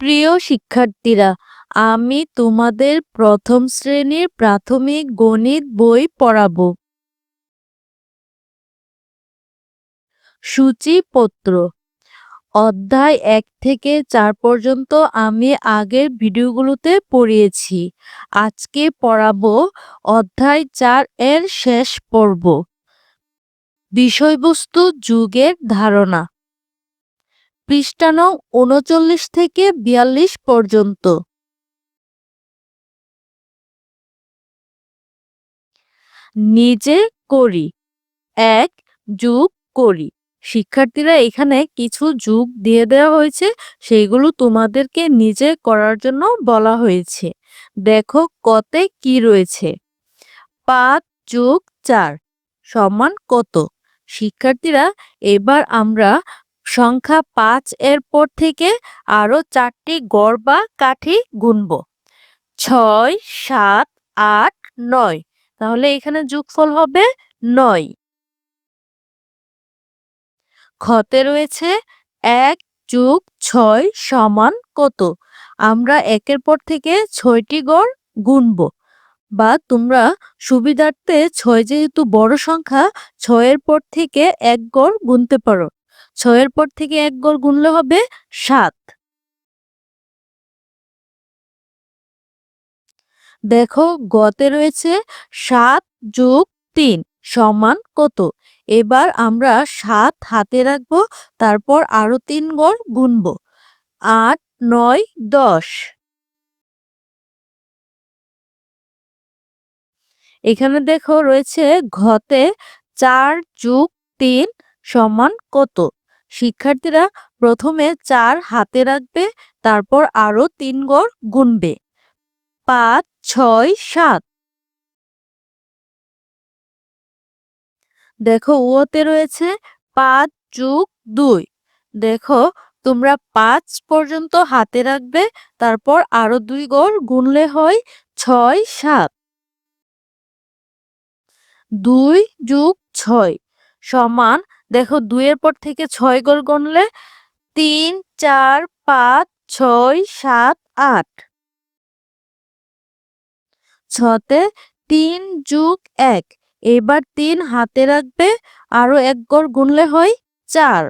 প্রিয় শিক্ষার্থীরা, আমি তোমাদের প্রথম শ্রেণির প্রাথমিক গণিত বই পড়াবো। সূচিপত্র। অধ্যায় এক থেকে চার পর্যন্ত আমি আগের ভিডিওগুলোতে পড়িয়েছি। আজকে পড়াবো অধ্যায় চার এর শেষ পর্ব। বিষয়বস্তু যুগের ধারণা। পৃষ্ঠা নং উনচল্লিশ থেকে বিয়াল্লিশ পর্যন্ত। নিজে করি। এক, যুগ করি। শিক্ষার্থীরা এখানে কিছু যুগ দিয়ে দেওয়া হয়েছে, সেইগুলো তোমাদেরকে নিজে করার জন্য বলা হয়েছে। দেখো কতে কি রয়েছে। পাঁচ যুগ চার সমান কত? শিক্ষার্থীরা, এবার আমরা সংখ্যা পাঁচ এর পর থেকে আরও চারটি গড় বা কাঠি গুনব। ছয়, সাত, আট, নয়। তাহলে এখানে যোগফল হবে নয়। খতে রয়েছে এক যোগ ছয় সমান কত? আমরা একের পর থেকে ছয়টি গড় গুনব বা তোমরা সুবিধার্থে ছয় যেহেতু বড় সংখ্যা, ছয়ের পর থেকে এক গড় গুনতে পারো। ছয়ের পর থেকে এক গড় গুনলে হবে সাত। দেখো গতে রয়েছে সাত যোগ তিন সমান কত? এবার আমরা সাত হাতে রাখব, তারপর আরও তিন গড় গুনবো। আট, নয়, দশ। এখানে দেখো রয়েছে ঘতে চার যোগ তিন সমান কত? শিক্ষার্থীরা প্রথমে চার হাতে রাখবে, তারপর আরও তিন গড় গুনবে। পাঁচ, ছয়, সাত। দেখো ওতে রয়েছে পাঁচ যুগ দুই। দেখো তোমরা পাঁচ পর্যন্ত হাতে রাখবে, তারপর আরও দুই গড় গুনলে হয় ছয়, সাত। দুই যুগ ছয় সমান দেখো দুইয়ের পর থেকে ছয় গড় গুনলে তিন, চার, পাঁচ, ছয়, সাত, আট। ছতে তিন যুগ এক, এবার তিন হাতে রাখবে, আরও এক গড় গুনলে হয় চার।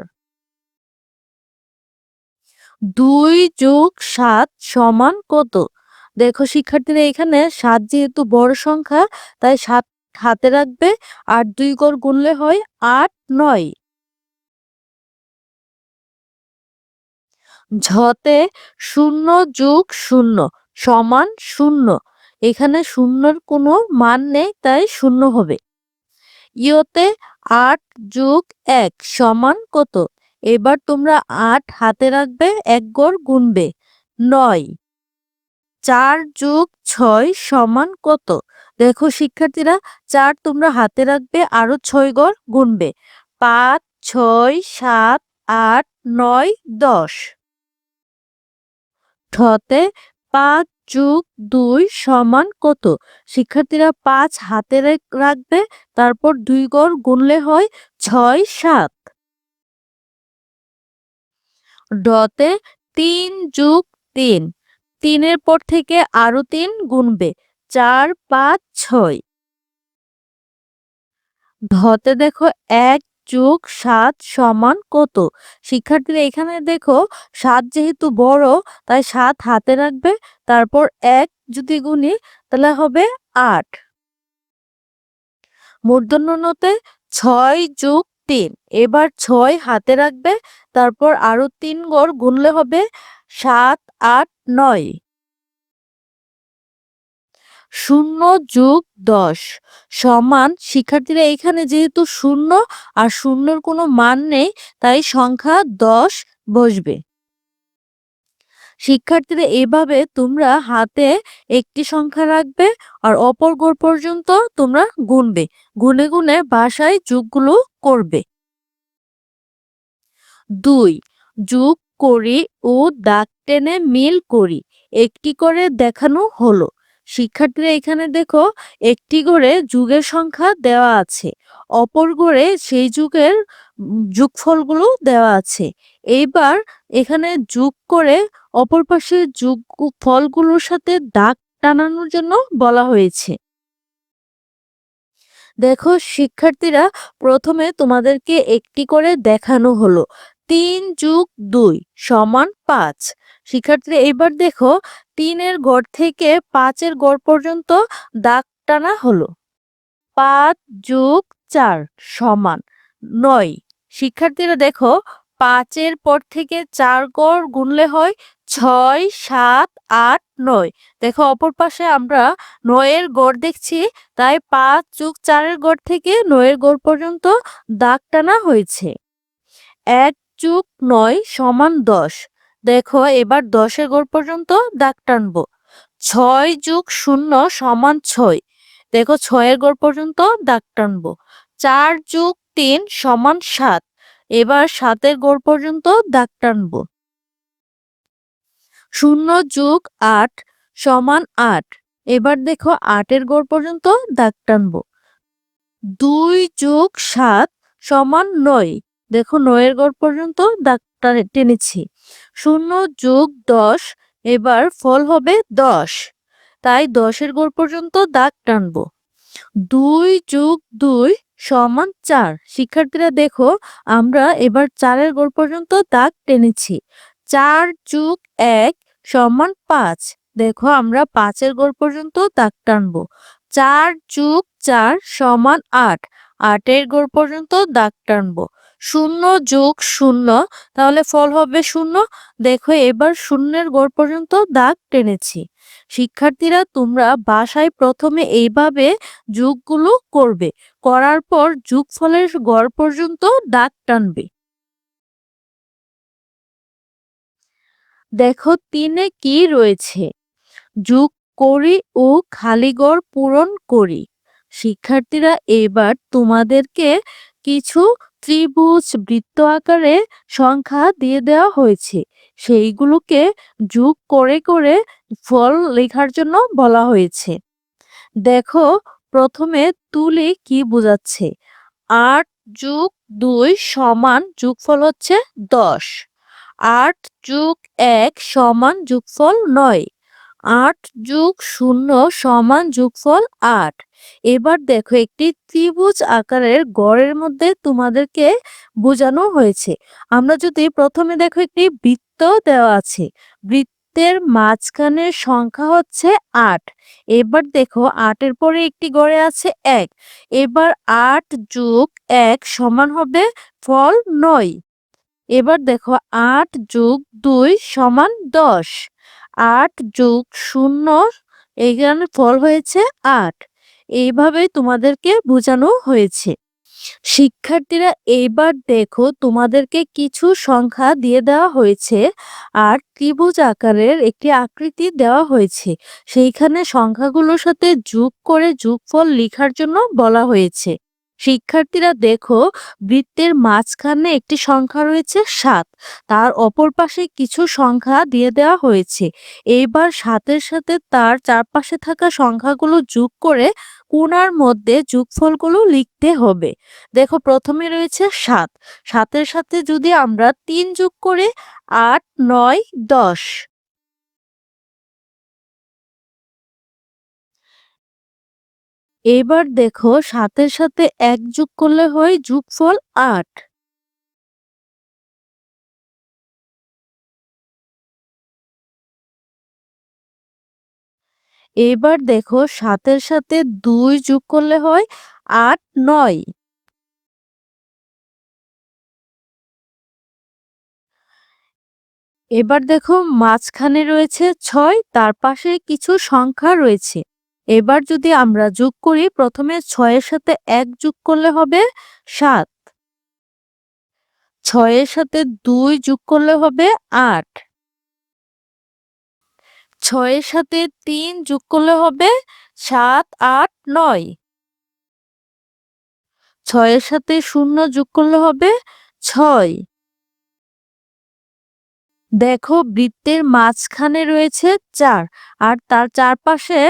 দুই যোগ সাত সমান কত? দেখো শিক্ষার্থীরা এখানে সাত যেহেতু বড় সংখ্যা, তাই সাত হাতে রাখবে, আর দুই গড় গুনলে হয় আট, নয়। ঝতে শূন্য যোগ শূন্য সমান শূন্য। এখানে শূন্যর কোনো মান নেই, তাই শূন্য হবে। ইয়তে আট যোগ এক সমান কত? এবার তোমরা আট হাতে রাখবে, এক গড় গুনবে, নয়। চার যোগ ছয় সমান কত? দেখো শিক্ষার্থীরা, চার তোমরা হাতে রাখবে, আরও ছয় গড় গুনবে। পাঁচ, ছয়, সাত, আট, নয়, দশ। ঠতে পাঁচ যোগ দুই সমান কত? শিক্ষার্থীরা পাঁচ হাতে রাখবে, তারপর দুই গড় গুনলে হয় ছয়, সাত। ডতে তিন যোগ তিন। তিনের পর থেকে আরও তিন গুনবে। চার, পাঁচ, ছয়। ধতে দেখো এক যোগ সাত সমান কত? শিক্ষার্থীরা এখানে দেখো সাত যেহেতু বড়, তাই সাত হাতে রাখবে। তারপর এক যদি গুনি, তাহলে হবে আট। মূর্ধন্যতে ছয় যোগ তিন, এবার ছয় হাতে রাখবে। তারপর আরও তিন গড় গুনলে হবে সাত, আট, নয়। শূন্য যোগ দশ সমান। শিক্ষার্থীরা এখানে যেহেতু শূন্য আর শূন্যর কোনো মান নেই, তাই সংখ্যা দশ বসবে। শিক্ষার্থীরা এভাবে তোমরা হাতে একটি সংখ্যা রাখবে আর অপর গোড় পর্যন্ত তোমরা গুনবে। গুনে গুনে বাসায় যুগগুলো করবে। দুই, যুগ করি ও দাগ টেনে মিল করি। একটি করে দেখানো হলো। শিক্ষার্থীরা এখানে দেখো একটি করে যুগের সংখ্যা দেওয়া আছে, অপর গড়ে সেই যুগের যোগফলগুলো দেওয়া আছে। এইবার এখানে যোগ করে অপর পাশে যুগ ফলগুলোর সাথে দাগ টানানোর জন্য বলা হয়েছে। দেখো শিক্ষার্থীরা প্রথমে তোমাদেরকে একটি করে দেখানো হলো। তিন যুগ দুই সমান পাঁচ। শিক্ষার্থীরা, এবার দেখো তিনের গড় থেকে পাঁচের গড় পর্যন্ত দাগ টানা হলো। পাঁচ যোগ চার সমান নয়। শিক্ষার্থীরা দেখো পাঁচের পর থেকে চার গড় গুনলে হয় ছয়, সাত, আট, নয়। দেখো অপর পাশে আমরা নয়ের গড় দেখছি, তাই পাঁচ যুগ চারের গড় থেকে নয়ের গড় পর্যন্ত দাগ টানা হয়েছে। এক যুগ নয় সমান দশ। দেখো, এবার দশের গড় পর্যন্ত দাগ টানবো। ছয় যুগ শূন্য সমান ছয়। দেখো, ছয়ের গড় পর্যন্ত দাগ টানবো। চার যুগ তিন সমান সাত। এবার সাতের গড় পর্যন্ত দাগ টানবো। শূন্য যুগ আট সমান আট। এবার দেখো, আটের গড় পর্যন্ত দাগ টানবো। দুই যোগ সাত সমান নয়। দেখো, নয়ের গড় পর্যন্ত দাগ টেনেছি শূন্য যোগ দশ, এবার ফল হবে দশ। তাই দশের গড় পর্যন্ত দাগ টানবো। দুই যোগ দুই সমান চার। শিক্ষার্থীরা দেখো, আমরা এবার চারের গড় পর্যন্ত দাগ টেনেছি চার যোগ এক সমান পাঁচ। দেখো, আমরা পাঁচের গড় পর্যন্ত দাগ টানবো। চার যোগ চার সমান আট। আটের গড় পর্যন্ত দাগ টানবো। শূন্য যোগ শূন্য, তাহলে ফল হবে শূন্য। দেখো, এবার শূন্যের গড় পর্যন্ত দাগ টেনেছি। শিক্ষার্থীরা, তোমরা বাসায় প্রথমে এইভাবে যুগগুলো করবে। করার পর যুগ ফলের গড় পর্যন্ত দাগ টানবে। দেখো, তিনে কি রয়েছে? যুগ করি ও খালিগড় পূরণ করি। শিক্ষার্থীরা, এবার তোমাদেরকে কিছু ত্রিভুজ বৃত্ত আকারে সংখ্যা দিয়ে দেওয়া হয়েছে। সেইগুলোকে যোগ করে করে ফল লেখার জন্য বলা হয়েছে। দেখো, প্রথমে তুলে কি বোঝাচ্ছে? আট যুগ দুই সমান যোগফল হচ্ছে দশ। আট যুগ এক সমান যোগফল নয়। আট যুগ শূন্য সমান যোগফল আট। এবার দেখো একটি ত্রিভুজ আকারের গড়ের মধ্যে তোমাদেরকে বোঝানো হয়েছে। আমরা যদি প্রথমে দেখো একটি বৃত্ত দেওয়া আছে, বৃত্তের মাঝখানের সংখ্যা হচ্ছে আট। এবার দেখো আটের পরে একটি গড়ে আছে এক। এবার আট যোগ এক সমান হবে ফল নয়। এবার দেখো আট যোগ দুই সমান দশ। আট যোগ শূন্য এখানে ফল হয়েছে আট। এইভাবে তোমাদেরকে বোঝানো হয়েছে। শিক্ষার্থীরা এইবার দেখো তোমাদেরকে কিছু সংখ্যা দিয়ে দেওয়া হয়েছে আর ত্রিভুজ আকারের একটি আকৃতি দেওয়া হয়েছে। সেইখানে সংখ্যাগুলোর সাথে যোগ করে যোগফল লেখার জন্য বলা হয়েছে। শিক্ষার্থীরা দেখো বৃত্তের মাঝখানে একটি সংখ্যা রয়েছে সাত। তার অপর পাশে কিছু সংখ্যা দিয়ে দেওয়া হয়েছে। এইবার সাতের সাথে তার চারপাশে থাকা সংখ্যাগুলো যোগ করে কোনার মধ্যে যোগফলগুলো লিখতে হবে। দেখো প্রথমে রয়েছে সাত। সাতের সাথে যদি আমরা তিন যোগ করে আট, নয়, দশ এবার দেখো সাতের সাথে এক যোগ করলে হয় যোগফল আট। এবার দেখো সাতের সাথে দুই যোগ করলে হয় আট, নয়। এবার দেখো মাঝখানে রয়েছে ছয়, তার পাশে কিছু সংখ্যা রয়েছে। এবার যদি আমরা যোগ করি, প্রথমে ছয়ের সাথে এক যোগ করলে হবে সাত। ছয়ের সাথে দুই যোগ করলে হবে আট। ছয়ের সাথে তিন যোগ করলে হবে সাত, আট, নয়। ছয়ের সাথে শূন্য যোগ করলে হবে ছয়। দেখো বৃত্তের মাঝখানে রয়েছে চার, আর তার চারপাশে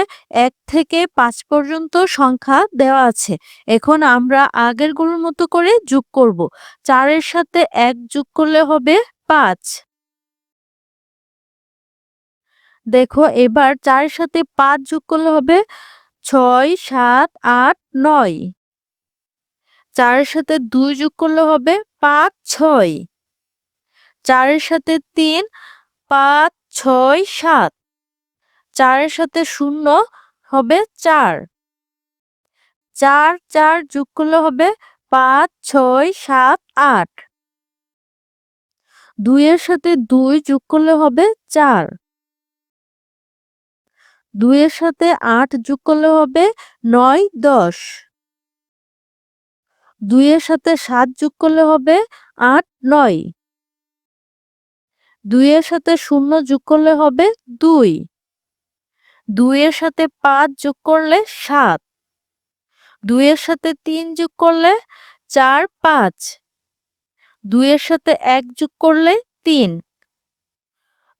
এক থেকে পাঁচ পর্যন্ত সংখ্যা দেওয়া আছে। এখন আমরা আগেরগুলোর মতো করে যোগ করব। চারের সাথে এক যোগ করলে হবে পাঁচ। দেখো এবার চারের সাথে পাঁচ যোগ করলে হবে ছয়, সাত, আট, নয়। চারের সাথে দুই যোগ করলে হবে পাঁচ, ছয়। চারের সাথে তিন, পাঁচ, ছয়, সাত। চারের সাথে শূন্য হবে চার। চার চার যোগ করলে হবে পাঁচ, ছয়, সাত, আট। দুইয়ের সাথে দুই যোগ করলে হবে চার। দুইয়ের সাথে আট যোগ করলে হবে নয়, দশ। দুইয়ের সাথে সাত যোগ করলে হবে আট, নয়। দুইয়ের সাথে শূন্য যোগ করলে হবে দুই। দুইয়ের সাথে পাঁচ যোগ করলে সাত। দুইয়ের সাথে তিন যোগ করলে চার, পাঁচ। দুইয়ের সাথে এক যোগ করলে তিন।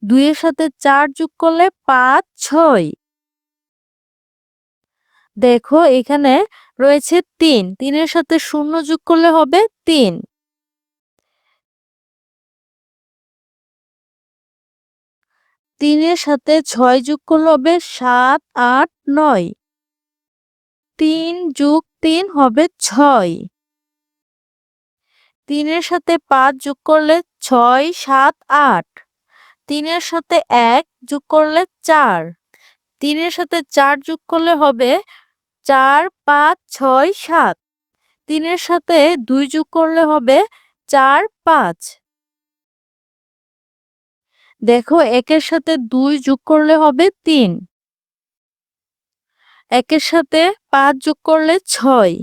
দুইয়ের সাথে চার যোগ করলে পাঁচ, ছয়। দেখো এখানে রয়েছে তিন। তিনের সাথে শূন্য যোগ করলে হবে তিন। তিনের সাথে ছয় যোগ করলে হবে সাত, আট, নয়। তিন যোগ তিন হবে ছয়। তিনের সাথে পাঁচ যোগ করলে ছয়, সাত, আট। তিনের সাথে এক যোগ করলে চার। তিনের সাথে চার যোগ করলে হবে চার, পাঁচ, ছয়, সাত। তিনের সাথে দুই যোগ করলে হবে চার, পাঁচ। দেখো, একের সাথে দুই যোগ করলে হবে তিন। একের সাথে পাঁচ যোগ করলে ছয়।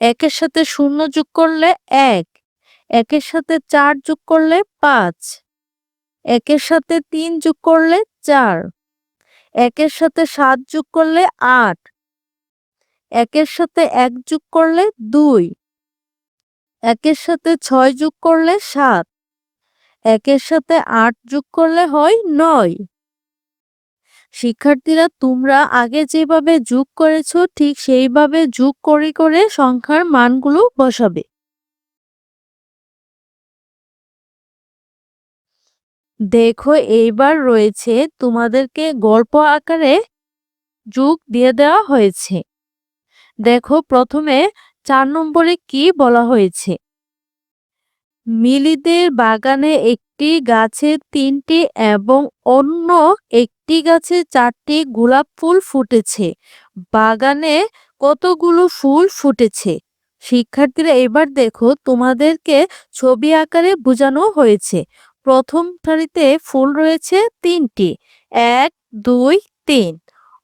একের সাথে শূন্য যোগ করলে এক। একের সাথে চার যোগ করলে পাঁচ। একের সাথে তিন যোগ করলে চার। একের সাথে সাত যোগ করলে আট। একের সাথে এক যোগ করলে দুই। একের সাথে ছয় যোগ করলে সাত। একের সাথে আট যোগ করলে হয় নয়। শিক্ষার্থীরা, তোমরা আগে যেভাবে যোগ করেছ, ঠিক সেইভাবে যোগ করে করে সংখ্যার মানগুলো বসাবে। দেখো, এইবার রয়েছে তোমাদেরকে গল্প আকারে যোগ দিয়ে দেওয়া হয়েছে। দেখো, প্রথমে চার নম্বরে কি বলা হয়েছে? মিলিদের বাগানে একটি গাছে তিনটি এবং অন্য একটি গাছে চারটি গোলাপ ফুল ফুটেছে। বাগানে কতগুলো ফুল ফুটেছে? শিক্ষার্থীরা, এবার দেখো তোমাদেরকে ছবি আকারে বোঝানো হয়েছে। প্রথম সারিতে ফুল রয়েছে তিনটি, এক, দুই, তিন।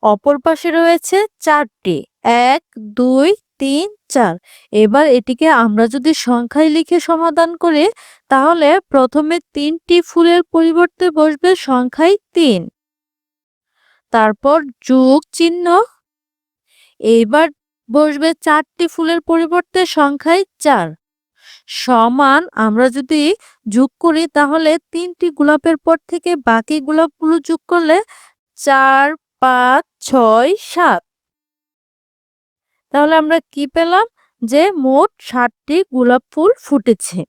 অপর পাশে রয়েছে চারটি, এক, দুই তিন, চার। এবার এটিকে আমরা যদি সংখ্যায় লিখে সমাধান করি, তাহলে প্রথমে তিনটি ফুলের পরিবর্তে বসবে সংখ্যায় তিন। তারপর যোগ চিহ্ন। এইবার বসবে চারটি ফুলের পরিবর্তে সংখ্যায় চার। সমান আমরা যদি যোগ করি, তাহলে তিনটি গোলাপের পর থেকে বাকি গোলাপগুলো যোগ করলে চার, পাঁচ, ছয়, সাত। তাহলে আমরা কি পেলাম? যে মোট ষাটটি গোলাপ ফুল ফুটেছে।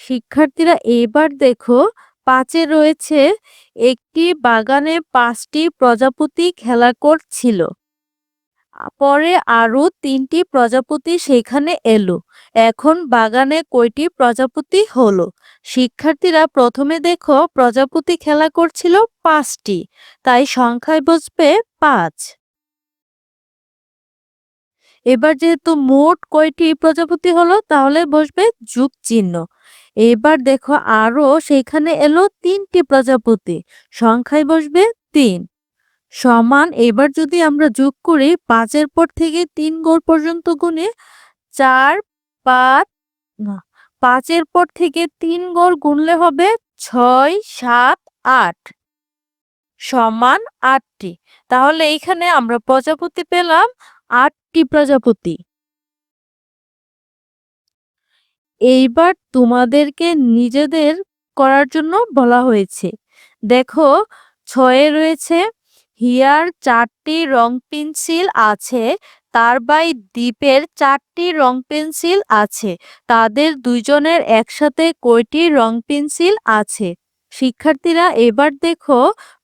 শিক্ষার্থীরা, এবার দেখো, পাঁচে রয়েছে একটি বাগানে পাঁচটি প্রজাপতি খেলা করছিল। পরে আরও তিনটি প্রজাপতি সেখানে এলো। এখন বাগানে কয়টি প্রজাপতি হলো? শিক্ষার্থীরা, প্রথমে দেখো, প্রজাপতি খেলা করছিল পাঁচটি, তাই সংখ্যায় বসবে পাঁচ। এবার যেহেতু মোট কয়টি প্রজাপতি হলো, তাহলে বসবে যুগ চিহ্ন। এবার দেখো আরও সেখানে এলো তিনটি প্রজাপতি, সংখ্যায় বসবে তিন। সমান, এবার যদি আমরা যোগ করি, পাঁচের পর থেকে তিন গড় পর্যন্ত গুনে চার, পাঁচ পাঁচের পর থেকে তিন গড় গুনলে হবে ছয়, সাত, আট। সমান আটটি। তাহলে এখানে আমরা প্রজাপতি পেলাম আটটি প্রজাপতি। এইবার তোমাদেরকে নিজেদের করার জন্য বলা হয়েছে। দেখো, ছয়ে রয়েছে, হিয়ার চারটি রং পেন্সিল আছে, তার বাই দ্বীপের চারটি রং পেন্সিল আছে, তাদের দুইজনের একসাথে কয়টি রং পেন্সিল আছে? শিক্ষার্থীরা, এবার দেখো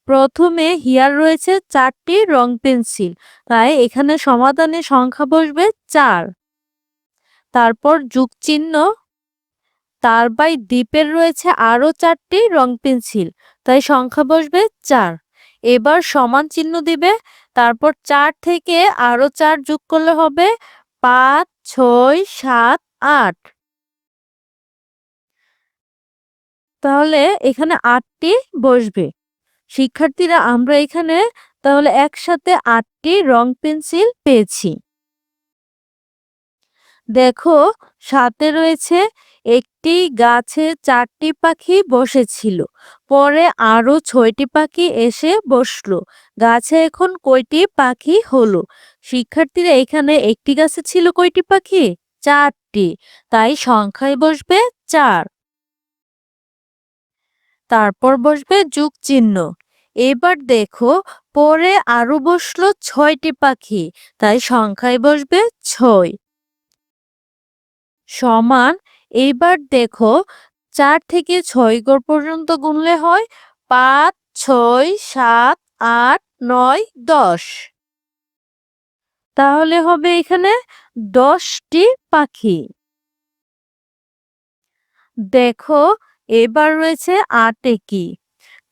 প্রথমে হিয়ার রয়েছে চারটি রং পেন্সিল। তাই এখানে সমাধানে সংখ্যা বসবে চার। তারপর যুগ চিহ্ন তার বাই দ্বীপের রয়েছে আরও চারটি রং পেন্সিল, তাই সংখ্যা বসবে চার। এবার সমান চিহ্ন দিবে, তারপর চার থেকে আরও চার যোগ করলে হবে পাঁচ, ছয়, সাত, আট। তাহলে এখানে আটটি বসবে। শিক্ষার্থীরা, আমরা এখানে তাহলে একসাথে আটটি রং পেন্সিল পেয়েছি। দেখো, সাথে রয়েছে একটি গাছে চারটি পাখি বসেছিল, পরে আরও ছয়টি পাখি এসে বসল, গাছে এখন কয়টি পাখি হলো? শিক্ষার্থীরা, এখানে একটি গাছে ছিল কয়টি পাখি? চারটি, তাই সংখ্যায় বসবে চার। তারপর বসবে যুগ চিহ্ন। এবার দেখো, পরে আরও বসল ছয়টি পাখি, তাই সংখ্যায় বসবে ছয়। সমান এইবার দেখো, চার থেকে ছয় গড় পর্যন্ত গুনলে হয় পাঁচ, ছয়, সাত, আট, নয়, দশ। তাহলে হবে এখানে দশটি পাখি। দেখো এবার রয়েছে আটে কি?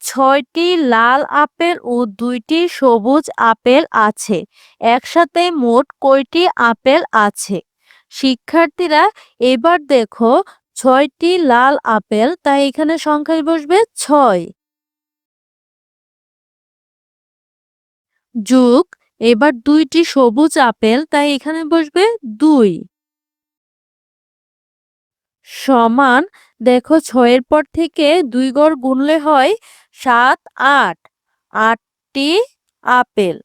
ছয়টি লাল আপেল ও দুইটি সবুজ আপেল আছে। একসাথে মোট কয়টি আপেল আছে? শিক্ষার্থীরা, এবার দেখো ছয়টি লাল আপেল, তাই এখানে সংখ্যায় বসবে ছয়। যুগ, এবার দুইটি সবুজ আপেল, তাই এখানে বসবে দুই। সমান দেখো ছয়ের পর থেকে দুই গড় গুনলে হয় সাত, আট। আটটি আপেল।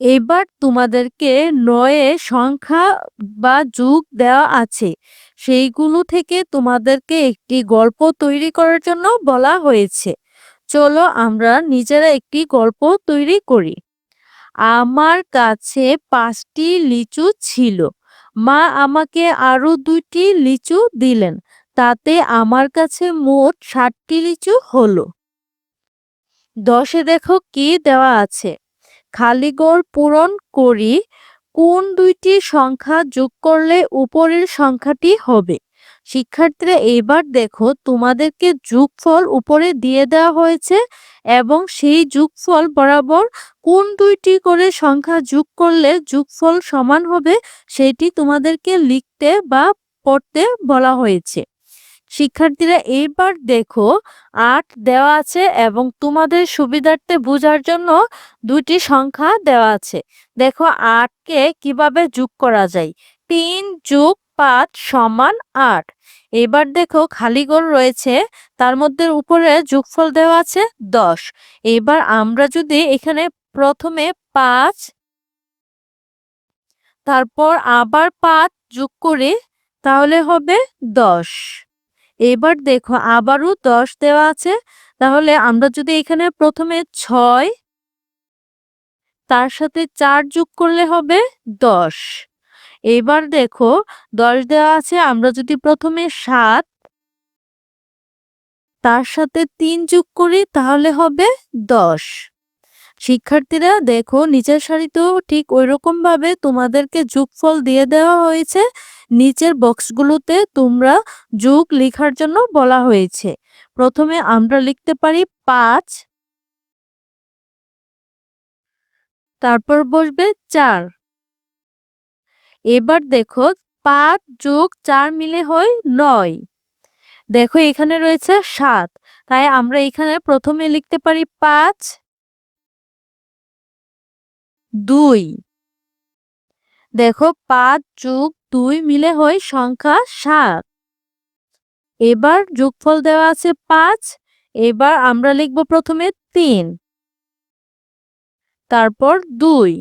এবার তোমাদেরকে নয়ে সংখ্যা বা যুগ দেওয়া আছে। সেইগুলো থেকে তোমাদেরকে একটি গল্প তৈরি করার জন্য বলা হয়েছে। চলো আমরা নিজেরা একটি গল্প তৈরি করি। আমার কাছে পাঁচটি লিচু ছিল। মা আমাকে আরও দুইটি লিচু দিলেন, তাতে আমার কাছে মোট ষাটটি লিচু হলো। দশে দেখো কি দেওয়া আছে খালিগড় পূরণ করি, কোন দুইটি সংখ্যা যোগ করলে উপরের সংখ্যাটি হবে? শিক্ষার্থীরা এবার দেখো তোমাদেরকে যোগফল উপরে দিয়ে দেওয়া হয়েছে এবং সেই যোগফল বরাবর কোন দুইটি করে সংখ্যা যোগ করলে যোগফল সমান হবে সেটি তোমাদেরকে লিখতে বা পড়তে বলা হয়েছে। শিক্ষার্থীরা, এইবার দেখো, আট দেওয়া আছে এবং তোমাদের সুবিধার্থে বোঝার জন্য দুটি সংখ্যা দেওয়া আছে। দেখো, আটকে কীভাবে যোগ করা যায়? তিন যোগ পাঁচ সমান আট। এবার দেখো খালি গোল রয়েছে, তার মধ্যে উপরে যোগফল দেওয়া আছে দশ। এবার আমরা যদি এখানে প্রথমে পাঁচ, তারপর আবার পাঁচ যোগ করি, তাহলে হবে দশ। এবার দেখো আবারও দশ দেওয়া আছে, তাহলে আমরা যদি এখানে প্রথমে ছয়, তার সাথে চার যোগ করলে হবে দশ। এবার দেখো দশ দেওয়া আছে, আমরা যদি প্রথমে সাত, তার সাথে তিন যোগ করি তাহলে হবে দশ। শিক্ষার্থীরা দেখো নিচের সারিতেও ঠিক ওই ভাবে তোমাদেরকে যোগফল দিয়ে দেওয়া হয়েছে, নিচের বক্সগুলোতে তোমরা যোগ লেখার জন্য বলা হয়েছে। প্রথমে আমরা লিখতে পারি পাঁচ, তারপর বসবে চার। এবার দেখো পাঁচ যোগ চার মিলে হয় নয়। দেখো এখানে রয়েছে সাত, তাই আমরা এখানে প্রথমে লিখতে পারি পাঁচ, দুই। দেখো পাঁচ যোগ দুই মিলে হয় সংখ্যা সাত। এবার যোগফল দেওয়া আছে পাঁচ, এবার আমরা লিখব প্রথমে তিন। তারপর দুই।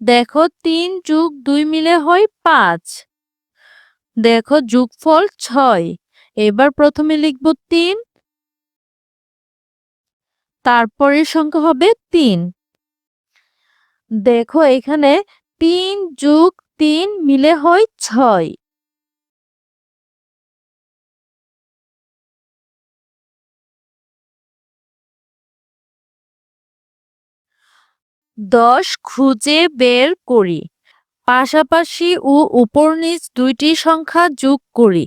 দেখো তিন যুগ দুই মিলে হয় পাঁচ। দেখো যোগফল ছয়। এবার প্রথমে লিখব তিন। তারপরের সংখ্যা হবে তিন। দেখো এখানে তিন যুগ তিন মিলে হয় ছয়। দশ খুঁজে বের করি। পাশাপাশি ও উপর নিচ দুইটি সংখ্যা যোগ করি।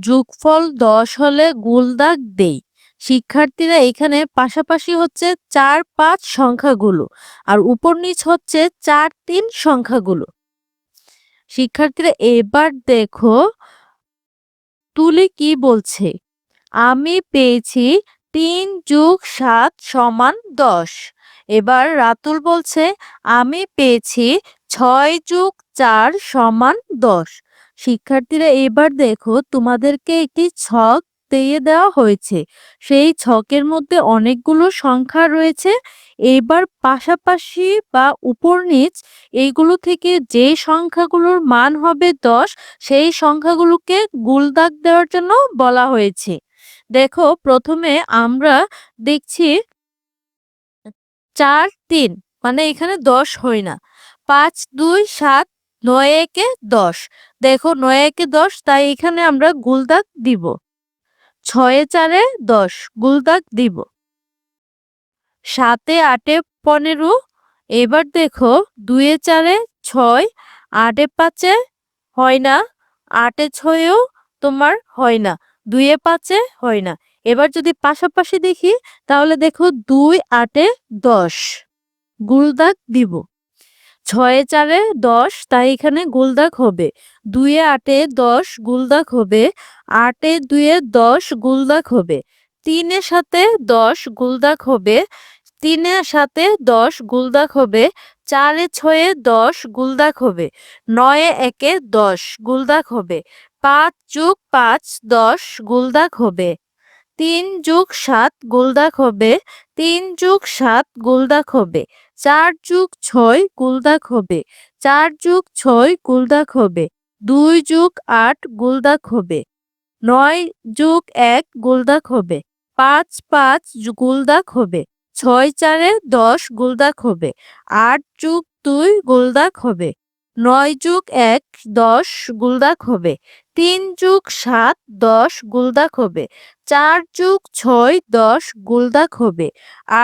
যোগফল দশ হলে গুলদাগ দেই। শিক্ষার্থীরা এখানে পাশাপাশি হচ্ছে চার পাঁচ সংখ্যাগুলো আর উপর নিচ হচ্ছে চার তিন সংখ্যাগুলো। শিক্ষার্থীরা এবার দেখো তুলি কি বলছে? আমি পেয়েছি তিন যোগ সাত সমান দশ। এবার রাতুল বলছে, আমি পেয়েছি ছয় যুগ চার সমান দশ। শিক্ষার্থীরা, এবার দেখো তোমাদেরকে একটি ছক দিয়ে দেওয়া হয়েছে। সেই ছকের মধ্যে অনেকগুলো সংখ্যা রয়েছে। এবার পাশাপাশি বা উপর নিচ, এইগুলো থেকে যে সংখ্যাগুলোর মান হবে দশ, সেই সংখ্যাগুলোকে গুলদাগ দেওয়ার জন্য বলা হয়েছে। দেখো, প্রথমে আমরা দেখছি চার, তিন। মানে এখানে দশ হয় না। পাঁচ, দুই, সাত, নয়, একে দশ। দেখো, নয়, একে দশ, তাই এখানে আমরা গুলদাগ দিব। ছয়ে, চারে দশ, গুলদাগ দিব। সাতে, আটে, পনেরো। এবার দেখো, দুয়ে, চারে ছয়, আটে, পাঁচে হয় না। আটে, ছয়েও তোমার হয় না। দুইয়ে পাঁচে হয় না। এবার যদি পাশাপাশি দেখি, তাহলে দেখো দুই আটে দশ। গুলদাগ দিব। ছয়ে চারে দশ, তাই এখানে গুলদাগ হবে। দুইয়ে আটে দশ, গুলদাগ হবে। আটে দুইয়ে দশ, গুলদাগ হবে। তিনে সাথে দশ, গুলদাগ হবে। তিনে সাথে দশ, গুলদাগ হবে। চারে ছয়ে দশ, গুলদাগ হবে। নয়ে একে দশ, গুলদাগ হবে। পাঁচ যোগ পাঁচ, দশ, গুলদাগ হবে। তিন যোগ সাত গুলদাগ হবে তিন যোগ সাত গুলদাগ হবে চার যুগ ছয় গুলদাগ হবে চার যুগ ছয় গুলদাগ হবে দুই যুগ আট গুলদাগ হবে নয় যুগ এক গুলদাগ হবে পাঁচ পাঁচ গুলদাগ হবে ছয় চারে দশ গুলদাগ হবে আট যুগ দুই গুলদাগ হবে নয় যুগ এক দশ গুলদাগ হবে তিন যুগ সাত দশ গুলদাক হবে। চার যুগ ছয় দশ গুলদাক হবে।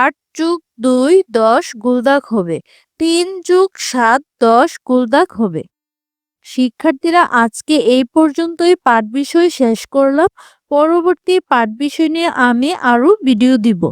আট যুগ দুই দশ গুলদাক হবে। তিন যুগ সাত দশ গুলদাক হবে। শিক্ষার্থীরা, আজকে এই পর্যন্তই পাঠ বিষয় শেষ করলাম। পরবর্তী পাঠ বিষয় নিয়ে আমি আরও ভিডিও দিব।